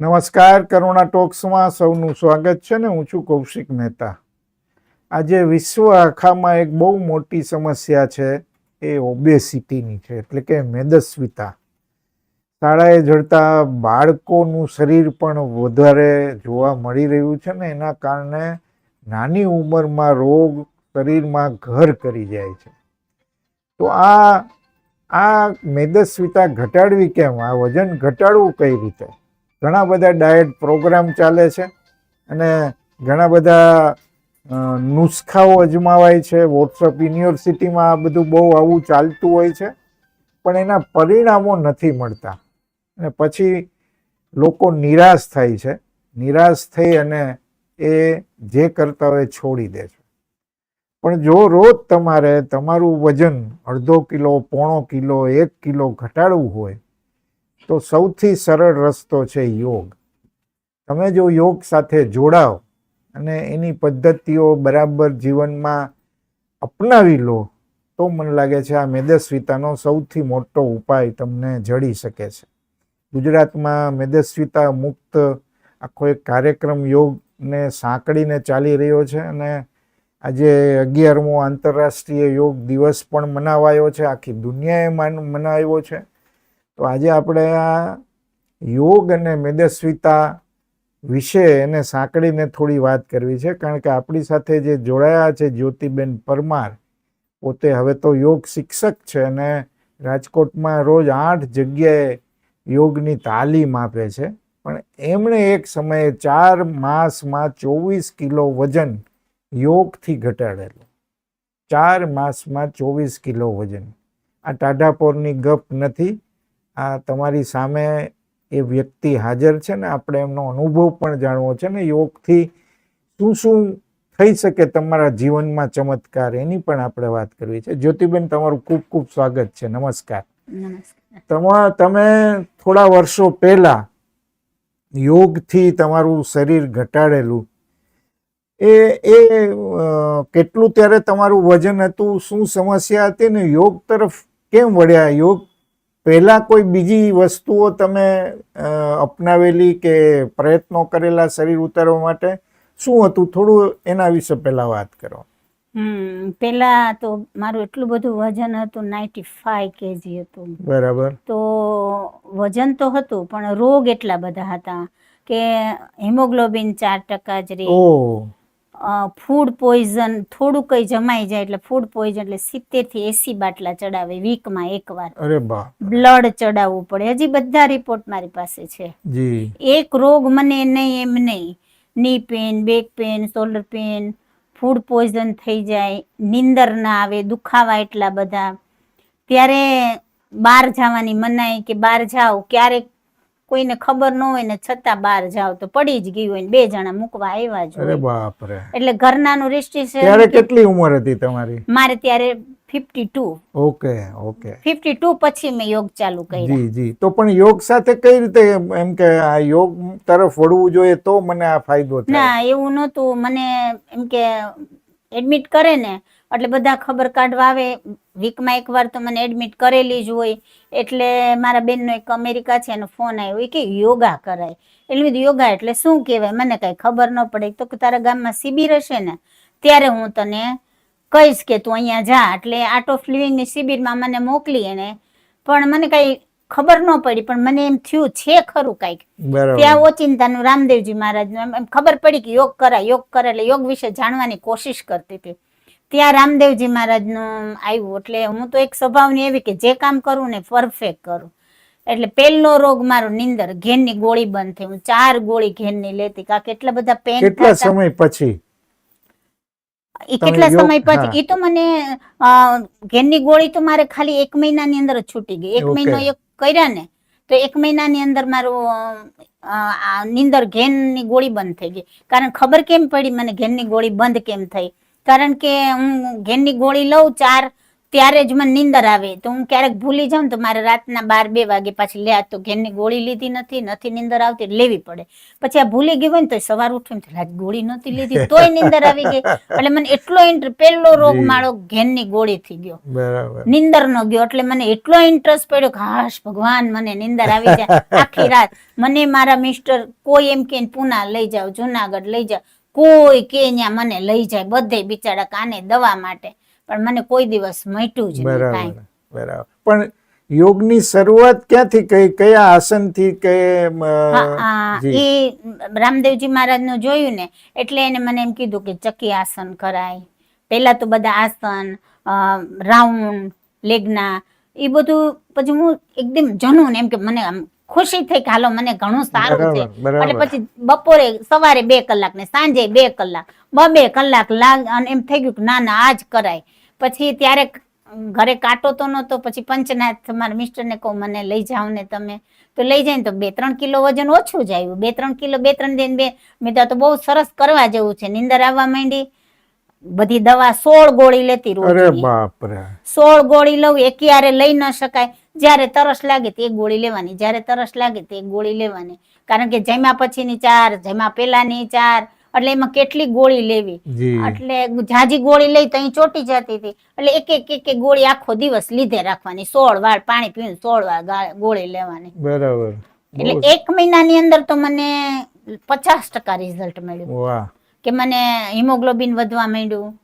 નમસ્કાર, કરુણા ટોક્સમાં સૌનું સ્વાગત છે ને હું છું કૌશિક મહેતા. આજે વિશ્વ આખામાં એક બહુ મોટી સમસ્યા છે, એ ઓબેસિટીની છે, એટલે કે મેદસ્વીતા. શાળાએ જડતા બાળકોનું શરીર પણ વધારે જોવા મળી રહ્યું છે ને એના કારણે નાની ઉંમરમાં રોગ શરીરમાં ઘર કરી જાય છે. તો આ આ મેદસ્વીતા ઘટાડવી કેમ? આ વજન ઘટાડવું કઈ રીતે? ઘણા બધા ડાયટ પ્રોગ્રામ ચાલે છે અને ઘણા બધા નુસ્ખાઓ અજમાવાય છે. વોટ્સઅપ યુનિવર્સિટીમાં આ બધું બહુ આવું ચાલતું હોય છે, પણ એના પરિણામો નથી મળતા. અને પછી લોકો નિરાશ થાય છે. નિરાશ થઈ અને એ જે કરતા હોય છોડી દે છે. પણ જો રોજ તમારે તમારું વજન અડધો કિલો, પોણો કિલો, એક કિલો ઘટાડવું હોય તો સૌથી સરળ રસ્તો છે યોગ. તમે જો યોગ સાથે જોડાઓ અને એની પદ્ધતિઓ બરાબર જીવનમાં અપનાવી લો, તો મને લાગે છે આ મેદસ્વીતાનો સૌથી મોટો ઉપાય તમને જડી શકે છે. ગુજરાતમાં મેદસ્વીતા મુક્ત આખો એક કાર્યક્રમ યોગને સાંકળીને ચાલી રહ્યો છે અને આજે અગિયારમો આંતરરાષ્ટ્રીય યોગ દિવસ પણ મનાવાયો છે. આખી દુનિયાએ માન- મનાવ્યો છે. તો આજે આપણે આ યોગ અને મેદસ્વીતા વિશે એને સાંકળીને થોડી વાત કરવી છે, કારણ કે આપણી સાથે જે જોડાયા છે જ્યોતિબેન પરમાર, પોતે હવે તો યોગ શિક્ષક છે અને રાજકોટમાં રોજ આઠ જગ્યાએ યોગની તાલીમ આપે છે. પણ એમણે એક સમયે ચાર માસમાં ચોવીસ કિલો વજન યોગથી ઘટાડેલું. ચાર માસમાં ચોવીસ કિલો વજન. આ ટાઢાપોરની ગપ નથી આ તમારી સામે એ વ્યક્તિ હાજર છે ને આપણે એમનો અનુભવ પણ જાણવો છે ને યોગથી શું શું થઈ શકે તમારા જીવનમાં ચમત્કાર એની પણ આપણે વાત કરવી છે. જ્યોતિબેન તમારું ખૂબ ખૂબ સ્વાગત છે. નમસ્કાર. તમા તમે થોડા વર્ષો પહેલા યોગથી તમારું શરીર ઘટાડેલું. એ એ કેટલું ત્યારે તમારું વજન હતું? શું સમસ્યા હતી ને? યોગ તરફ કેમ વળ્યા? યોગ પહેલા કોઈ બીજી વસ્તુઓ તમે અપનાવેલી કે પ્રયત્નો કરેલા શરીર ઉતારવા માટે? શું હતું? થોડું એના વિશે પહેલા વાત કરો. હમ પેલા તો મારું એટલું બધું વજન હતું નાઇન્ટી ફાઈવ કેજી હતું. બરાબર. તો વજન તો હતું પણ રોગ એટલા બધા હતા કે હિમોગ્લોબિન ચાર ટકા જ રે. ઓ ફૂડ પોઈઝન થોડું કઈ જમાઈ જાય એટલે ફૂડ પોઈઝન એટલે સિત્તેરથી એસી બાટલા ચડાવે વીકમાં એકવાર. અરે બા બ્લડ ચડાવવું પડે. હજી બધા રિપોર્ટ મારી પાસે છે. જી. એક રોગ મને નહીં એમ નહીં. Knee pain back pain shoulder pain food poison થઈ જાય નીંદર ના આવે દુખાવા એટલા બધા. ત્યારે બહાર જવાની મનાઈ કે બહાર જાઓ ક્યારેક કોઈને ખબર ન હોય ને છતાં બહાર જાવ તો પડી જ ગયું હોય ને બે જણા મૂકવા આવ્યા જ અરે બાપ રે એટલે ઘરનાનું ત્યારે કેટલી ઉંમર હતી તમારી? મારે ત્યારે fifty two okay okay. Fifty two પછી મેં યોગ ચાલુ કર્યા. જી જી. તો પણ યોગ સાથે કઈ રીતે એમ- એમ કે આ યોગ તરફ વળવું જોઈએ તો મને આ ફાયદો થાય? ના એવું નહોતું. મને એમ કે એડમિટ કરે ને એટલે બધા ખબર કાઢવા આવે. વીકમાં એકવાર તો મને એડમિટ કરેલી જ હોય. એટલે મારા બેનનો એક અમેરિકા છે એનો ફોન આવ્યો. કે યોગા કરાય. એટલે બીજું યોગા? એટલે શું કહેવાય? મને કાંઈ ખબર ન પડે. તો કે તારા ગામમાં શિબિર હશે ને ત્યારે હું તને કહીશ કે તું અહીંયા જા. એટલે આર્ટ ઓફ લિવિંગની શિબિરમાં મને મોકલી એને પણ મને કાંઈ ખબર ન પડી. પણ મને એમ થયું છે ખરું કાંઈક. ત્યાં ઓચિંતાનું રામદેવજી મહારાજ એમ ખબર પડી કે યોગ કરાય યોગ કરે એટલે યોગ વિશે જાણવાની કોશિશ કરતી હતી. ત્યાં રામદેવજી મહારાજનું આવ્યું. એટલે હું તો એક સ્વભાવની એવી કે જે કામ કરું ને પરફેક્ટ કરું. એટલે પહેલો રોગ મારો નિંદર ઘેનની ગોળી બંધ થઈ. હું ચાર ગોળી ઘેનની લેતી. કારણ કે એટલા બધા પેન કેટલા સમય પછી? કેટલા સમય પછી? એ તો મને ઘેનની ગોળી તો મારે ખાલી એક મહિનાની અંદર જ છૂટી ગઈ. એક મહિનો એક કર્યા ને તો એક મહિનાની અંદર મારું નિંદર નીંદર ઘેનની ગોળી બંધ થઈ ગઈ. કારણ ખબર કેમ પડી? મને ઘેનની ગોળી બંધ કેમ થઈ? કારણ કે હું ઘેરની ગોળી લઉં ચાર ત્યારે જ મને નીંદર આવે. તો હું ક્યારેક ભૂલી જાઉં તો મારે રાતના બાર બે વાગે પાછી લે. તો ઘેરની ગોળી લીધી નથી નથી નીંદર આવતી લેવી પડે. પછી આ ભૂલી ગઈ હોય ને તો સવાર ઉઠીને તો ગોળી નહોતી લીધી તોય નીંદર આવી ગઈ. એટલે મને એટલો ઇન્ટરેસ્ટ પહેલો રોગ માળો મારો ઘેરની ગોળી થઈ ગયો. નિંદર નીંદર નો ગયો એટલે મને એટલો ઇન્ટરેસ્ટ પડ્યો કે હાશ ભગવાન મને નીંદર આવી જાય. આખી રાત મને મારા મિસ્ટર કોઈ એમ કે પુના લઈ જાઓ જુનાગઢ લઈ જાઓ. કોઈ કે ત્યાં મને લઈ જાય બધે બિચારા કાને દવા માટે. પણ મને કોઈ દિવસ મટ્યું જ નહીં બરાબર પણ યોગની શરૂઆત ક્યાંથી કઈ કયા આસનથી કે હા, હા, જી. એ રામદેવજી મહારાજનું જોયું ને એટલે એને મને એમ કીધું કે ચકી આસન કરાય. પેલા તો બધા આસન રાઉન્ડ લેગના એ બધું પછી હું એકદમ જનું ને એમ કે મને આમ ખુશી થઈ કે હાલો મને ઘણું સારું છે. એટલે પછી બપોરે સવારે બે કલાક ને સાંજે બે કલાક બ કલાક લાગ અને એમ થઈ ગયું કે ના ના આજ કરાય. પછી ત્યારે ઘરે કાંટો તો નહોતો પછી પંચનાથ મારા મિસ્ટર ને કહું મને લઈ જાઓ ને તમે. તો લઈ જાય ને તો બે ત્રણ કિલો વજન ઓછું જ આવ્યું. બે ત્રણ કિલો બે ત્રણ દિન બે. મેં તો બહુ સરસ કરવા જેવું છે. નીંદર આવવા માંડી. બધી દવા સોળ ગોળી લેતી રોજ સોળ ગોળી લઉં એකිયારે લઈ ન શકાય. જ્યારે તરસ લાગે તે ગોળી લેવાની જ્યારે તરસ લાગે તે ગોળી લેવાની. કારણ કે જમ્યા પછીની ચાર જમ્યા પહેલાની ચાર એટલે એમાં કેટલી ગોળી લેવી? એટલે જાજી ગોળી લઈ તો અહીં ચોટી જતી હતી. એટલે એક એક એક ગોળી આખો દિવસ લીધે રાખવાની. સોળ વાર પાણી પીને સોળ વાર ગોળી લેવાની. બરાબર. એટલે એક મહિનાની અંદર તો મને પચાસ ટકા રિઝલ્ટ મળ્યું. કે મને હિમોગ્લોબિન વધવા માંડ્યું.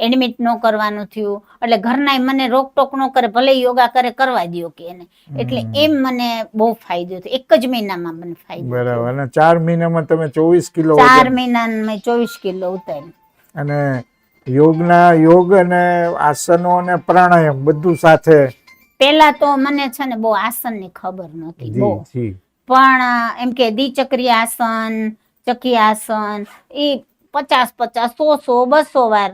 એડમિટ ન કરવાનું થયું. એટલે ઘરના મને રોકટોક ન કરે ભલે યોગા કરે કરવા દો કે એને. એટલે એમ મને બહુ ફાયદો થયો. એક જ મહિનામાં મને ફાયદો બરાબર. અને ચાર મહિનામાં તમે ચોવીસ કિલો ચાર મહિના મેં ચોવીસ કિલો ઉતાર્યું. અને યોગના યોગ અને આસનો અને પ્રાણાયામ બધું સાથે પેલા તો મને છે ને બહુ આસનની ખબર નહોતી બહુ. જી. જી પણ એમ કે દ્વિચક્રી આસન ચકી આસન એ પચાસ પચાસ સો સો બસો વાર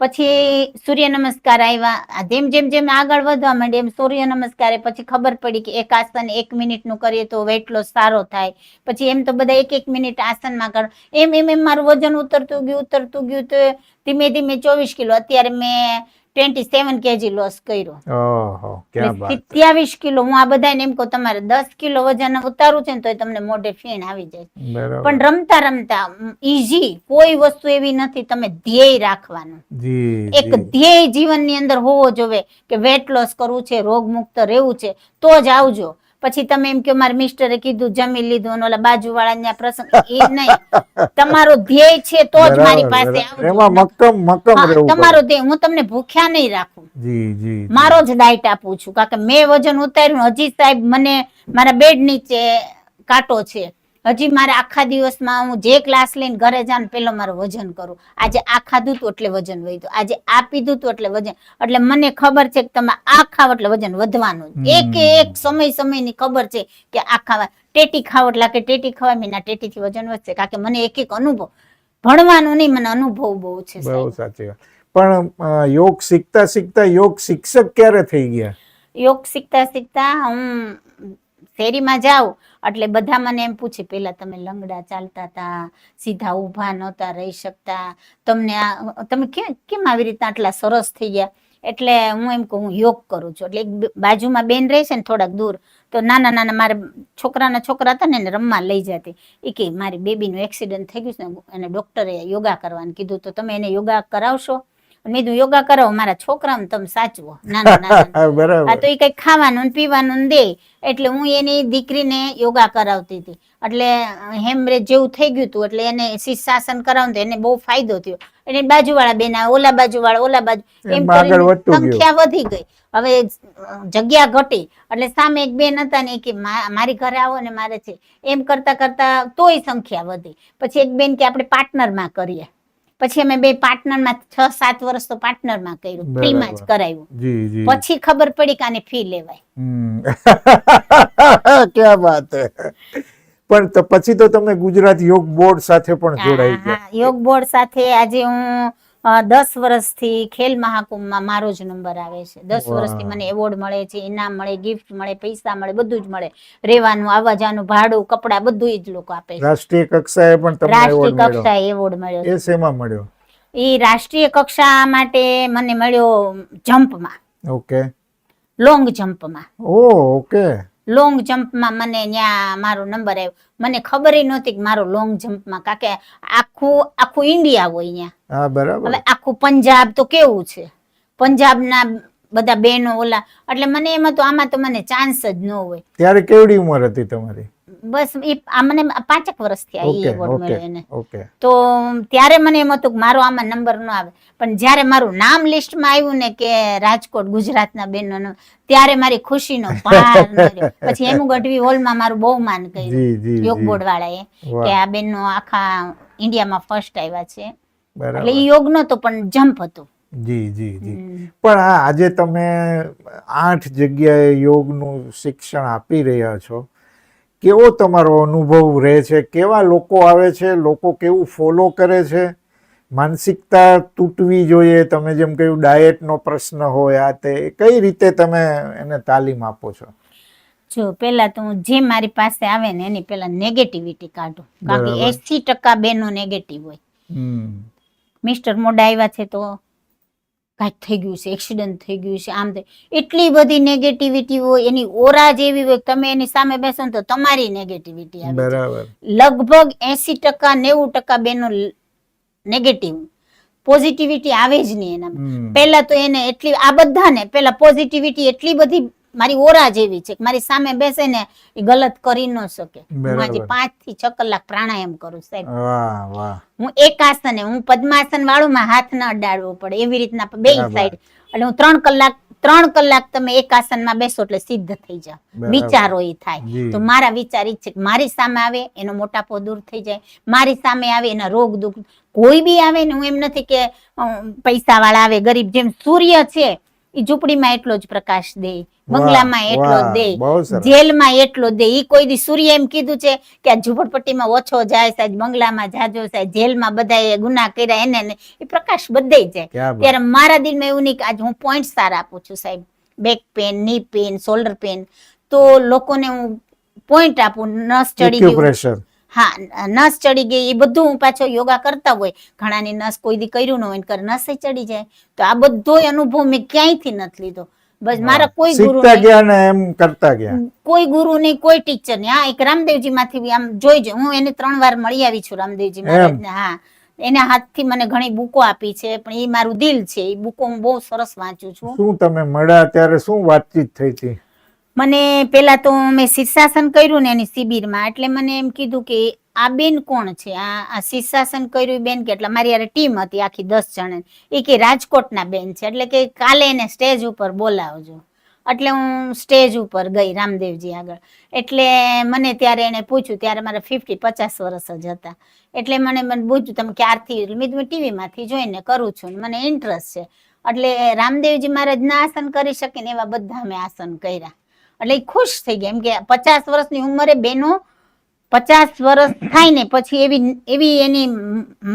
પછી સૂર્ય નમસ્કાર આવ્યા જેમ જેમ જેમ આગળ વધવા માંડે એમ સૂર્ય નમસ્કાર પછી ખબર પડી કે એક આસન એક મિનિટનું કરીએ તો વેટ લોસ સારો થાય. પછી એમ તો બધા એક એક મિનિટ આસનમાં કરો, એમ એમ એમ મારું વજન ઉતરતું ગયું ઉતરતું ગયું તો ધીમે ધીમે ચોવીસ કિલો. અત્યારે મેં ટ્વેન્ટી સેવન કેજી લોસ કર્યો સિત્યાવીસ કિલો હું આ બધાને એમ કહું તમારે દસ કિલો વજન ઉતારવું છે ને તો તમને મોઢે ફીણ આવી જાય. પણ રમતા રમતા ઈઝી કોઈ વસ્તુ એવી નથી તમે ધ્યેય રાખવાનું. એક ધ્યેય જીવનની અંદર હોવો જોવે કે વેટ લોસ કરવું છે રોગ મુક્ત રહેવું છે તો જ આવજો. પછી તમે એમ કે મારા મિસ્ટરે કીધું જમી લીધું. ઓલા બાજુવાળાના પ્રસંગ એ નહીં. તમારો ધ્યેય છે તો જ મારી પાસે એમાં મક્કમ મક્કમ રહેવું તમારો ધ્યેય હું તમને ભૂખ્યા નહીં રાખું. જી જી જી. મારો જ ડાયટ આપું છું. કારણ કે મેં વજન ઉતાર્યું હજી સાહેબ મને મારા બેડ નીચે કાંટો છે હજી મારે આખા દિવસમાં હું જે ક્લાસ લઈને ઘરે જાઉં પેલો મારું વજન કરું. આજે આ ખાધું તું એટલે વજન વધ્યું. આજે આ પીધું તું એટલે વજન. એટલે મને ખબર છે કે તમે આ ખાવ એટલે વજન વધવાનું એક એક સમય સમયની ખબર છે કે આ ખાવા ટેટી ખાવ એટલે કે ટેટી ખાવા મેં ના ટેટીથી વજન વધશે. કારણ કે મને એક એક અનુભવ. ભણવાનું નહીં મને અનુભવ બહુ છે બહુ સાચી વાત. પણ યોગ શીખતા શીખતા યોગ શિક્ષક ક્યારે થઈ ગયા? યોગ શીખતા શીખતા હું શેરીમાં જાઉં એટલે બધા મને એમ પૂછે, પેલા તમે લંગડા ચાલતા હતા સીધા ઊભા નહોતા રહી શકતા. તમને આ, તમે કેમ આવી રીતના આટલા સરસ થઈ ગયા? એટલે હું એમ કહું, હું યોગ કરું છું. એટલે એક બાજુમાં બેન રહે છે ને થોડાક દૂર, તો નાના નાના મારા છોકરાના છોકરા હતા ને એને રમવા લઈ જતી. એ કે, મારી બેબીનું એક્સિડન્ટ થઈ ગયું છે ને અને ડૉક્ટરે યોગા કરવાનું કીધું, તો તમે એને યોગા કરાવશો? મેં કીધું યોગા કરો મારા છોકરાઓને તમે સાચવો. નાના તો એ કઈ ખાવાનું ને પીવાનું દે. એટલે હું એની દીકરીને યોગા કરાવતી હતી. એટલે હેમરેજ જેવું થઈ ગયું હતું એટલે એને શીર્ષાસન કરાવું એને બહુ ફાયદો થયો. એને બાજુવાળા બેન ઓલા બાજુવાળા ઓલા બાજુ. એમ. સંખ્યા વધી ગઈ. હવે જગ્યા ઘટી. એટલે સામે એક બેન હતા ને કે "મા- મારી ઘરે આવો ને મારે છે. એમ કરતા કરતા તોય સંખ્યા વધી. પછી એક બેન કે આપણે પાર્ટનરમાં કરીએ. પછી અમે બે પાર્ટનરમાં છ સાત વર્ષ તો પાર્ટનરમાં કર્યું. ફ્રીમાં જ. કરાવ્યું પછી ખબર પડી કે આને ફી લેવાય. ક્યાં વાત હે. પણ તો પછી તો તમે ગુજરાત યોગ બોર્ડ સાથે પણ જોડાઈ ગયા. યોગ બોર્ડ સાથે આજે હું દસ વર્ષથી ખેલ મહાકુંભમાં મારો જ નંબર આવે છે. દસ. વર્ષથી મને એવોર્ડ મળે છે ઇનામ મળે ગિફ્ટ મળે પૈસા મળે બધું જ મળે. રહેવાનું આવવા જવાનું ભાડું કપડા બધું જ લોકો આપે છે. રાષ્ટ્રીય કક્ષાએ પણ તમને રાષ્ટ્રીય કક્ષાએ એવોર્ડ મળ્યો એ શેમાં મળ્યો? એ રાષ્ટ્રીય કક્ષા માટે મને મળ્યો જમ્પમાં. ઓકે. લોંગ જમ્પમાં. ઓ ઓકે. લોંગ જમ્પમાં મને ત્યાં મારો નંબર આવ્યો. મને ખબર નહોતી કે મારો લોંગ જમ્પમાં કાકે આખું આખું ઇન્ડિયા હોય ત્યાં હા બરાબર. હવે આખું પંજાબ તો કેવું છે? પંજાબના બધા બહેનો ઓલા એટલે મને એમાં તો આમાં તો મને ચાન્સ જ ન હોય. ત્યારે કેવડી ઉંમર હતી તમારી? બસ એ મને પાંચેક વર્ષ આ એ એવોર્ડ મળ્યો એને. તો ત્યારે મને એમ હતું કે મારો આમાં નંબર ન આવે. પણ જ્યારે મારું નામ લિસ્ટમાં આવ્યું ને કે રાજકોટ ગુજરાતના બહેનોનો ત્યારે મારી ખુશીનો પાર પછી હેમુ ગઢવી હોલમાં મારું બહુ માન કર્યું યોગ બોર્ડ વાળાએ. કે આ બેનનો આખા ઇન્ડિયામાં ફર્સ્ટ આવ્યા છે. એટલે યોગ એ યોગ નતો પણ જમ્પ હતું. જી જી જી. પણ આજે તમે આઠ જગ્યાએ યોગનું શિક્ષણ આપી રહ્યા છો. કેવો તમારો અનુભવ રહે છે? કેવા લોકો આવે છે? લોકો કેવું ફોલો કરે છે? માનસિકતા તૂટવી જોઈએ. તમે જેમ કહ્યું ડાયટનો પ્રશ્ન હોય આ તે. કઈ રીતે તમે એને તાલીમ આપો છો? જો પેલા તો હું જે મારી પાસે આવે ને એની પેલા નેગેટિવિટી કાઢું. કારણ કે. એસી ટકા બેનો નેગેટિવ હોય. મિસ્ટર મોડા આવ્યા છે તો કાંઈક થઈ ગયું છે એક્સિડન્ટ થઈ ગયું છે આમ થઈ એટલી બધી નેગેટિવિટી હોય એની ઓરા જેવી હોય તમે એની સામે બેસો ને તો તમારી નેગેટિવિટી આવે બરાબર. લગભગ એસી ટકા નેવું ટકા બેનો નેગેટિવ પોઝિટિવિટી આવે જ નહીં એના. પહેલા તો એને એટલી આ બધાને પહેલા પોઝિટિવિટી એટલી બધી મારી ઓરા જેવી છે મારી સામે બેસે ને એ ગલત કરી ન શકે. હું આજે પાંચથી છ કલાક પ્રાણાયામ કરું સાહેબ. હું એક આસન હું પદ્માસન વાળું માં હાથ ન અડાડવો પડે. એવી રીતના બે સાઈડ એટલે હું ત્રણ કલાક ત્રણ કલાક તમે એક આસનમાં બેસો એટલે સિદ્ધ થઈ જાવ વિચારો એ થાય. તો મારા વિચાર ઈ છે કે મારી સામે આવે એનો મોટાપો દૂર થઈ જાય. મારી સામે આવે એના રોગ દુઃખ કોઈ બી આવે ને હું એમ નથી કે પૈસા વાળા આવે ગરીબ જેમ સૂર્ય છે એ ઝૂંપડીમાં એટલો જ પ્રકાશ દે બંગલામાં એટલો દે. જેલમાં એટલો દે. ઈ કોઈ દી સૂર્ય એમ કીધું છે કે આ ઝૂંપડપટ્ટીમાં ઓછો જાય સાહેબ બંગલામાં જાજો સાહેબ જેલમાં એ ગુના કર્યા એને એ પ્રકાશ બધે જાય. ત્યારે મારા દિલમાં એવું નહીં કે આજે હું પોઈન્ટ સારા આપું છું સાહેબ. બેક પેનની પેન શોલ્ડર પેન તો લોકોને હું પોઈન્ટ આપું નસ ચડી ગયું. Acupressure. હા નસ ચડી ગઈ એ બધું હું પાછો યોગા કરતા હોય. ઘણાની નસ કોઈ દી કર્યું ન હોય કરે નસે ચડી જાય. તો આ બધો અનુભવ મેં ક્યાંયથી નથી લીધો. બસ મારા કોઈ ગુરુ ગયા ને એમ કરતા ગયા. કોઈ ગુરુ નહીં કોઈ ટીચર નહીં હા એક રામદેવજી માંથી આમ જોઈજો. હું એને ત્રણ વાર મળી આવી છું રામદેવજી મહારાજને હા એના હાથથી મને ઘણી બુકો આપી છે પણ એ મારું દિલ છે. એ બુકો હું બહુ સરસ વાંચું છું. શું તમે મળ્યા ત્યારે શું વાતચીત થઈ હતી? મને પેલા તો મેં શીર્ષાસન કર્યું ને એની શિબિરમાં, એટલે મને એમ કીધું કે આ બેન કોણ છે? આ આ શીર્ષાસન કર્યું બેન કે એટલે મારી યાર ટીમ હતી આખી દસ જણ એ કે રાજકોટના બેન છે, એટલે કે કાલે એને સ્ટેજ ઉપર બોલાવજો. એટલે હું સ્ટેજ ઉપર ગઈ રામદેવજી આગળ. એટલે મને ત્યારે એને પૂછ્યું, ત્યારે મારા ફિફ્ટી પચાસ વર્ષ જ હતા. એટલે મને મને પૂછ્યું, તમે ક્યારથી? મેં કીધું ટીવીમાંથી જોઈને કરું છું મને ઇન્ટરેસ્ટ છે. એટલે રામદેવજી મહારાજ ના આસન કરી શકે ને એવા બધા મેં આસન કર્યા. એટલે એ ખુશ થઈ ગયા. એમ કે પચાસ વર્ષની ઉંમરે બેનો પચાસ વર્ષ થાય ને પછી એવી એવી એની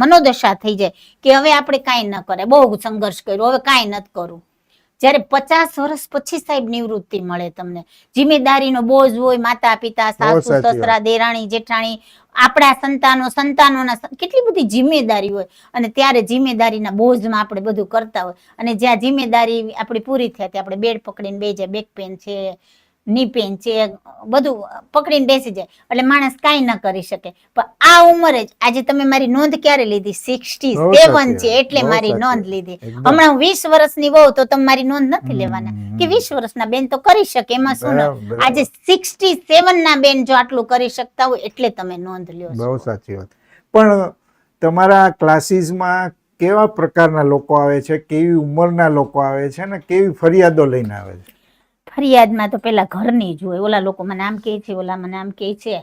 મનોદશા થઈ જાય કે હવે આપણે કાંઈ ન કરે બહુ સંઘર્ષ કર્યો. હવે કાંઈ નથી કરવું જ્યારે પચાસ વર્ષ પછી સાહેબ નિવૃત્તિ મળે તમને. જિમ્મેદારીનો બોજ હોય માતા પિતા સાસુ સસરા દેરાણી જેઠાણી આપણા સંતાનો સંતાનોના કેટલી બધી જિમ્મેદારી હોય. અને ત્યારે જિમ્મેદારીના બોજમાં આપણે બધું કરતા હોય. અને જ્યાં જિમ્મેદારી આપણી પૂરી થાય ત્યાં આપણે બેડ પકડીને બે જાય બેક પેન છે ની પેન છે બધું પકડીને બેસી જાય. એટલે માણસ કાંઈ ન કરી શકે. પણ આ ઉંમરે જ આજે તમે મારી નોંધ ક્યારે લીધી? સિક્સટી સેવન છે એટલે મારી નોંધ લીધી. હમણાં હું વીસ વર્ષની વહુ તો તમે મારી નોંધ નથી લેવાના. કે વીસ વર્ષના બેન તો કરી શકે એમાં શું. આજે સિક્સટી સેવન ના બેન જો આટલું કરી શકતા હોય એટલે તમે નોંધ લ્યો બહુ સાચી વાત. પણ તમારા ક્લાસીસમાં કેવા પ્રકારના લોકો આવે છે કેવી ઉંમરના લોકો આવે છે અને કેવી ફરિયાદો લઈને આવે છે? ફરિયાદમાં તો પેલા ઘરની જ હોય. ઓલા લોકો મને આમ કે છે ઓલા મને આમ કે છે.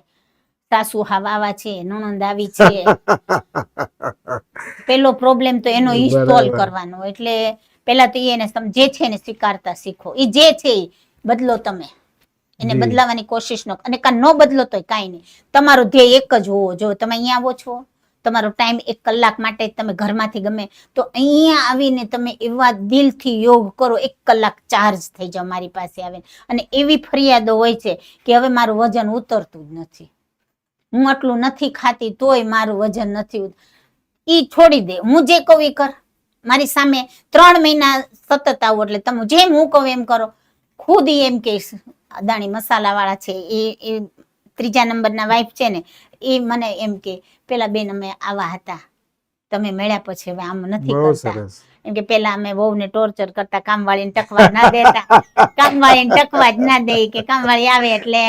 સાસુ હાવ આવા છે નણંદ આવી છે. પેલો પ્રોબ્લેમ તો એનો ઈ સોલ્વ કરવાનો. એટલે પેલા તો એને તમે જે છે એને સ્વીકારતા શીખો. ઈ જે છે બદલો તમે. એને બદલાવાની કોશિશ ન અને કા ન બદલો તો કાંઈ નહીં. તમારો ધ્યેય એક જ હોવો જો તમે અહીંયા આવો છો. તમારો ટાઈમ એક કલાક માટે તમે ઘરમાંથી ગમે, તો અહીંયા આવીને તમે એવા દિલથી યોગ કરો, એક કલાક ચાર્જ થઈ જાઓ મારી પાસે આવીને. અને એવી ફરિયાદો હોય છે કે હવે મારું વજન ઉતરતું જ નથી. હું આટલું નથી ખાતી તોય મારું વજન નથી ઈ છોડી દે. હું જે કહું કર. મારી સામે ત્રણ મહિના સતત આવું એટલે તમે જેમ હું કહું એમ કરો. ખુદ એમ કે, અદાણી મસાલા વાળા છે એ ત્રીજા નંબરના વાઇફ છે ને એ મને એમ કે પેલા બેન અમે આવા હતા. તમે મળ્યા પછી હવે આમ નથી કરતા. એમ કે પેલા અમે વહુને ટોર્ચર કરતા કામવાળીને ટકવા ના દેતા. વાળી ટકવા જ ના દે કે કામવાળી આવે એટલે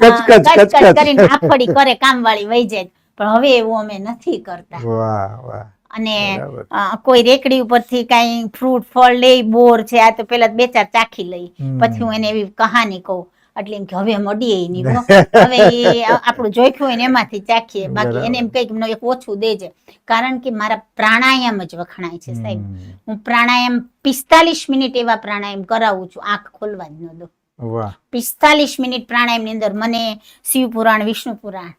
કચકચ. કરીને આફડી કરે કામવાળી વહી જાય. પણ હવે એવું અમે નથી કરતા. અને કોઈ રેકડી ઉપરથી કઈ ફ્રૂટ ફળ લઈ બોર છે આ તો પેલા બે ચાર ચાખી લઈ. પછી હું એને એવી કહાની કહું. એટલે એમ કે હવે મળીએ નહીં હવે એ આપણું જોખ્યું હોય ને એમાંથી ચાખીએ. બાકી એને એમ કહી એક ઓછું દેજે. કારણ કે મારા પ્રાણાયામ જ વખણાય છે સાહેબ. હું પ્રાણાયામ પિસ્તાલીસ મિનિટ એવા પ્રાણાયામ કરાવું છું. આંખ ખોલવા જ ન દો. પિસ્તાલીસ મિનિટ પ્રાણાયામની અંદર મને શિવ પુરાણ વિષ્ણુ પુરાણ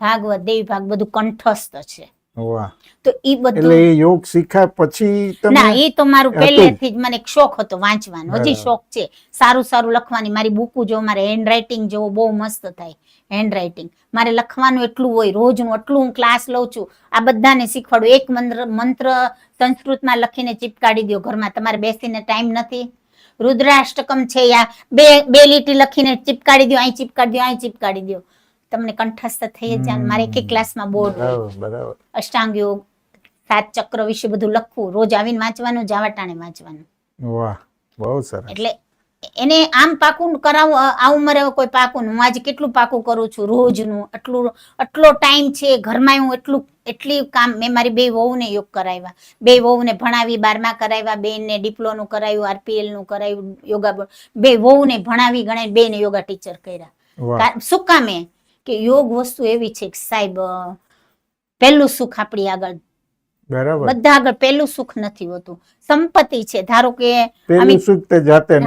ભાગવત દેવી ભાગ બધું કંઠસ્થ છે. વાહ. તો ઈ એટલે બધું એ યોગ શીખ્યા પછી ના એ તો મારું પહેલેથી જ મને એક શોખ હતો વાંચવાનો. હજી શોખ છે. સારું સારું લખવાની. મારી બુકુ જો મારે હેન્ડ રાઇટિંગ જેવો બહુ મસ્ત થાય હેન્ડ રાઇટિંગ મારે લખવાનું એટલું હોય રોજનું એટલું હું ક્લાસ લઉં છું. આ બધાને શીખવાડું. એક મંત્ર મંત્ર સંસ્કૃતમાં લખીને ચીપકાડી દો ઘરમાં. તમારે બેસીને ટાઈમ નથી. રુદ્રાષ્ટકમ છે યા. બે બે લીટી લખીને ચીપકાડી દો અહીં ચીપકાડી દો અહીં ચીપકાડી દો તમને કંઠસ્થ થઈ જ જાય મારે એક ક્લાસમાં બોર્ડ અષ્ટાંગ યોગ સાત ચક્ર વિશે બધું લખવું રોજ આવીને વાંચવાનું જાવા ટાણે વાંચવાનું. વાહ બહુ સરસ. એટલે એને આમ પાકું કરાવું આ ઉંમરે કોઈ પાકું હું આજે કેટલું પાકું કરું છું રોજનું? આટલું આટલો ટાઈમ છે ઘરમાં હું એટલું એટલી કામ મેં મારી બે વહુને યોગ કરાવ્યા. બે વહુને ભણાવી બારમા કરાવ્યા બેનને ડિપ્લોનું કરાવ્યું આરપીએલનું કરાવ્યું યોગા બ- વહુને ભણાવી ગણાય બેને યોગા ટીચર કર્યા. શું કામે કે યોગ વસ્તુ એવી છે કે સાહેબ પહેલું સુખ આપણી આગળ બરાબર. બધા આગળ પહેલું સુખ નથી હોતું. સંપત્તિ છે. ધારો કે અમિત- સુખ તે જાતે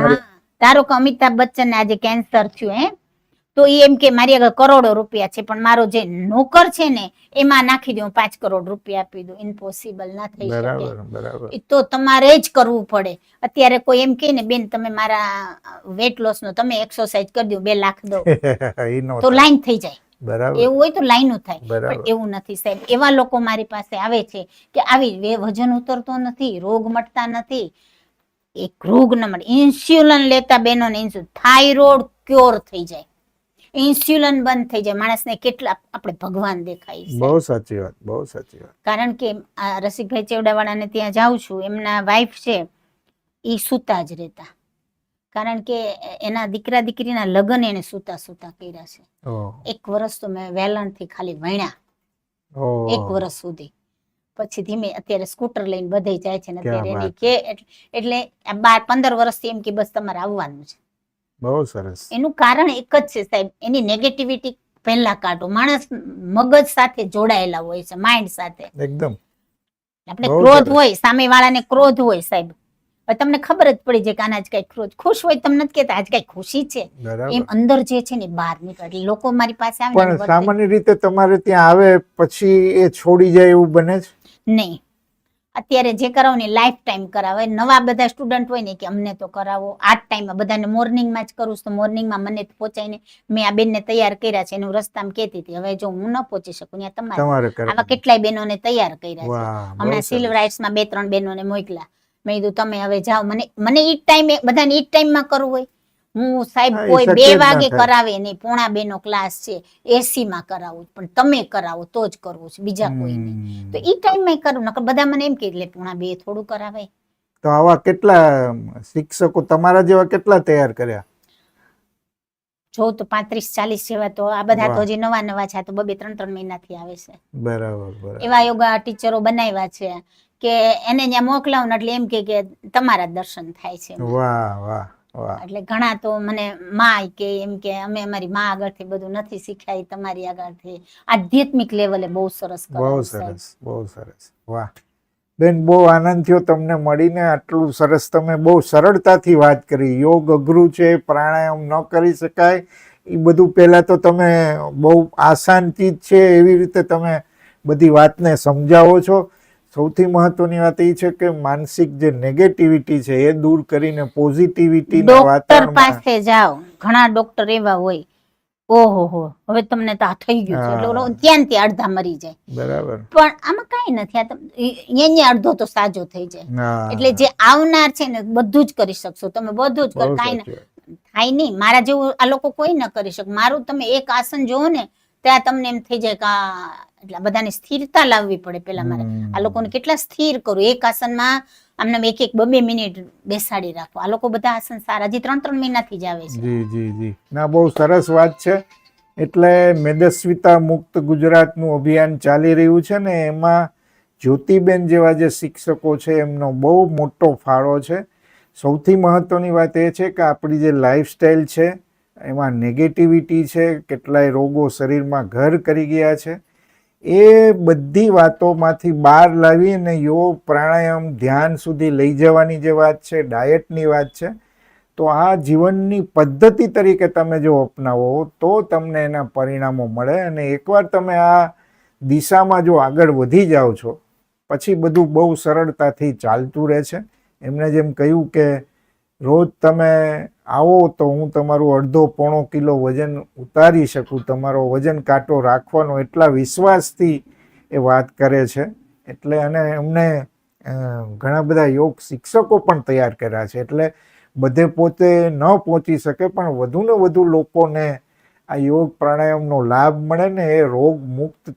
ધારો કે અમિતાભ બચ્ચન આજે કેન્સર થયું હે? તો એ એમ કે મારી આગળ કરોડો રૂપિયા છે પણ મારો જે નોકર છે ને એમાં નાખી દઉં પાંચ કરોડ રૂપિયા આપી દઉં. ઇમ્પોસિબલ ના થઈ શકે. તો તમારે જ કરવું પડે. અત્યારે કોઈ એમ કે ને બેન તમે મારા વેટ લોસ નો તમે એક્સરસાઇઝ કરી દો બે લાખ દો. તો. લાઈન થઈ જાય. એવું હોય તો લાઈનો થાય. પણ એવું નથી સાહેબ. એવા લોકો મારી પાસે આવે છે કે આવી વજન ઉતરતો નથી રોગ મટતા નથી. એક રોગ ન મળે ઇન્સ્યુલન લેતા બેનો ને થાઇરોઇડ ક્યોર થઈ જાય. ઇન્સ્યુલન બંધ થઈ જાય. માણસને કેટલા આપણે ભગવાન દેખાય છે. બહુ સાચી વાત બહુ સાચી વાત. કારણ કે આ રસિકભાઈ ચેવડાવાળાને ત્યાં જાઉં છું. એમના વાઈફ છે એ સૂતા જ રહેતા. કારણ કે એના દીકરા દીકરીના લગ્ન એને સૂતા સૂતા કર્યા છે. એક વર્ષ તો મેં વેલણથી ખાલી વણ્યા. એક વર્ષ સુધી. પછી ધીમે અત્યારે સ્કૂટર લઈને બધે જાય છે ને અત્યારે એની કે એટલે- બાર પંદર વર્ષથી એમ કે બસ તમારે આવવાનું છે. બહુ સરસ. એનું કારણ એક જ છે સાહેબ એની નેગેટિવિટી પહેલા કાઢો. માણસ મગજ સાથે જોડાયેલા હોય છે માઇન્ડ સાથે. એકદમ. આપણે ક્રોધ હોય સામે વાળાને ક્રોધ હોય સાહેબ. તમને ખબર જ પડી જાય કે આના આજ કઈ ક્રોધ. ખુશ હોય તમને કહેતા આજ કઈ ખુશી છે? એમ અંદર જે છે ને બહાર નીકળે. લોકો મારી પાસે આવે પણ સામાન્ય રીતે તમારે ત્યાં આવે પછી એ છોડી જાય એવું બને છે? નહીં. અત્યારે જે કરાવો ને લાઈફ ટાઈમ કરાવે. નવા બધા સ્ટુડન્ટ હોય ને કે અમને તો કરાવો. આ ટાઈમમાં બધાને મોર્નિંગમાં જ કરું તો મોર્નિંગમાં મને પહોંચાઈને મેં આ બેનને તૈયાર કર્યા છે. એનું રસ્તામાં કહેતી હતી હવે જો હું ન પહોંચી શકું ત્યાં તમારે આવા. કેટલાય બહેનોને તૈયાર કર્યા છે. હમણાં. સિલ્વર રાઇટ્સમાં બે ત્રણ બહેનોને મોકલા મેં કીધું તમે હવે જાઓ. મને મને ઈ ટાઈમે બધાને ઈ ટાઈમમાં કરવું હોય. હું સાહેબ કોઈ બે વાગે કરાવે નહીં પોણા બે નો ક્લાસ છે એસી માં કરાવું પણ તમે કરાવો તો જ કરવું છે બીજા કોઈ નહીં. તો ઈ ટાઈમમાં કરું નકર બધા મને એમ કે એટલે પોણા બે થોડું કરાવે તો આવા કેટલા શિક્ષકો તમારા જેવા કેટલા તૈયાર કર્યા? જો તો પાંત્રીસ ચાલીસ જેવા તો આ બધા તો હજી નવા નવા છે તો બબે ત્રણ ત્રણ મહિનાથી આવે છે. બરાબર એવા યોગા ટીચરો બનાવ્યા છે કે એને ત્યાં મોકલાવું એટલે એમ કે કે તમારા દર્શન થાય છે વાહ વાહ. એટલે ઘણા તો મને માં કે એમ કે અમે અમારી માં આગળથી બધું નથી શીખ્યા તમારી આગળથી આધ્યાત્મિક લેવલે બહુ સરસ બહુ સરસ બહુ સરસ. વાહ. બેન બહુ આનંદ થયો તમને મળીને. આટલું સરસ તમે બહુ સરળતાથી વાત કરી. યોગ અઘરું છે પ્રાણાયામ ન કરી શકાય. એ બધું પહેલાં તો તમે બહુ આસાન ચીજ છે એવી રીતે તમે બધી વાતને સમજાવો છો. સૌથી મહત્વની વાત એ છે કે માનસિક જે નેગેટિવિટી છે એ દૂર કરીને પોઝિટિવિટી ડોક્ટર પાસે જાઓ. ઘણા ડોક્ટર એવા હોય. ઓહો હો હવે તમને તો આ થઈ ગયું છે. એટલે ત્યાં ત્યાં અડધા મરી જાય. બરાબર. પણ આમાં કઈ નથી. આ અહીંયા અડધો તો સાજો થઈ જાય. એટલે જે આવનાર છે ને બધું જ કરી શકશો. તમે બધું જ કાંઈ થાય નહીં. મારા જેવું આ લોકો કોઈ ન કરી શકે. મારું તમે એક આસન જોવો ને ત્યાં તમને એમ થઈ જાય કે એટલે આ બધાને સ્થિરતા લાવવી પડે પેલા મારે. આ લોકોને કેટલા સ્થિર કરું? એક આસનમાં આમને એક એક બે મિનિટ બેસાડી રાખો. આ લોકો બધા આસન સારા હજી ત્રણ ત્રણ મહિનાથી જ આવે છે. જી જી જી. ના બહુ સરસ વાત છે. એટલે મેદસ્વિતા મુક્ત ગુજરાતનું અભિયાન ચાલી રહ્યું છે ને એમાં જ્યોતિબેન જેવા જે શિક્ષકો છે એમનો બહુ મોટો ફાળો છે. સૌથી મહત્વની વાત એ છે કે આપણી જે લાઈફસ્ટાઈલ છે એમાં નેગેટિવિટી છે કેટલાય રોગો શરીરમાં ઘર કરી ગયા છે. એ બધી વાતોમાંથી બહાર લાવી અને યોગ, પ્રાણાયામ, ધ્યાન સુધી લઈ જવાની જે વાત છે, ડાયટની વાત છે, તો આ જીવનની પદ્ધતિ તરીકે તમે જો અપનાવો તો તમને એના પરિણામો મળે અને એકવાર તમે આ દિશામાં જો આગળ વધી જાઓ છો, પછી બધું બહુ સરળતાથી ચાલતું રહે છે. એમણે જેમ કહ્યું કે રોજ તમે આવો તો હું તમારું અડધો પોણો કિલો વજન ઉતારી શકું, તમારો વજન કાંટો રાખવાનો એટલા વિશ્વાસથી એ વાત કરે છે. એટલે અને એમને ઘણા બધા યોગ શિક્ષકો પણ તૈયાર કર્યા છે. એટલે બધે પોતે ન પહોંચી શકે પણ વધુને વધુ લોકોને આ યોગ પ્રાણાયામનો લાભ મળે ને એ રોગ મુક્ત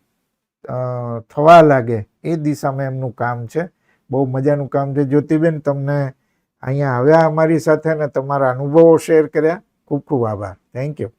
થવા લાગે એ દિશામાં એમનું કામ છે. બહુ મજાનું કામ છે. જ્યોતિબેન, તમને અહીંયા આવ્યા અમારી સાથે ને તમારા અનુભવો શેર કર્યા. ખૂબ ખૂબ આભાર. Thank you